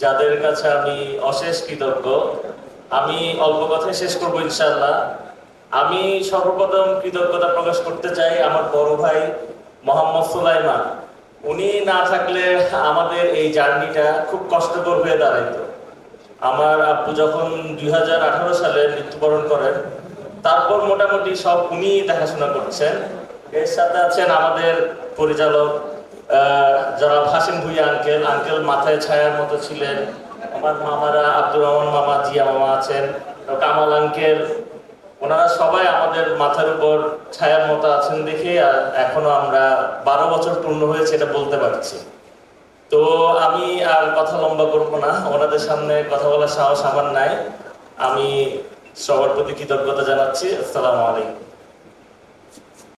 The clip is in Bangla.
যাদের কাছে আমি অশেষ কৃতজ্ঞ। আমি অল্প কথায় শেষ করব ইনশাল্লাহ আমি সর্বপ্রথম কৃতজ্ঞতা প্রকাশ করতে চাই আমার বড় ভাই মোহাম্মদ সুলাইমান। উনি না থাকলে আমাদের এই জার্নিটা খুব কষ্টকর হয়ে দাঁড়াইতো। আমার আব্বু যখন দুই হাজার আঠারো সালে মৃত্যুবরণ করেন, তারপর মোটামুটি সব উনি দেখাশোনা করছেন। এর সাথে আছেন আমাদের পরিচালক যারা হাসিম ভুইয়া আঙ্কেল আঙ্কেল মাথায় ছায়ার মতো ছিলেন। আমার মামারা আব্দুর রহমান মামা, জিয়া মামা আছেন। কামাল আঙ্কেল ওনারা সবাই আমাদের মাথার উপর ছায়ার মতো আছেন দেখে এখনও আমরা বারো বছর পূর্ণ হয়েছে এটা বলতে পারছি। তো আমি আর কথা লম্বা করব না। ওনাদের সামনে কথা বলার সাহস আমার নাই। আমি সবার প্রতি কৃতজ্ঞতা জানাচ্ছি। আসসালামু আলাইকুম।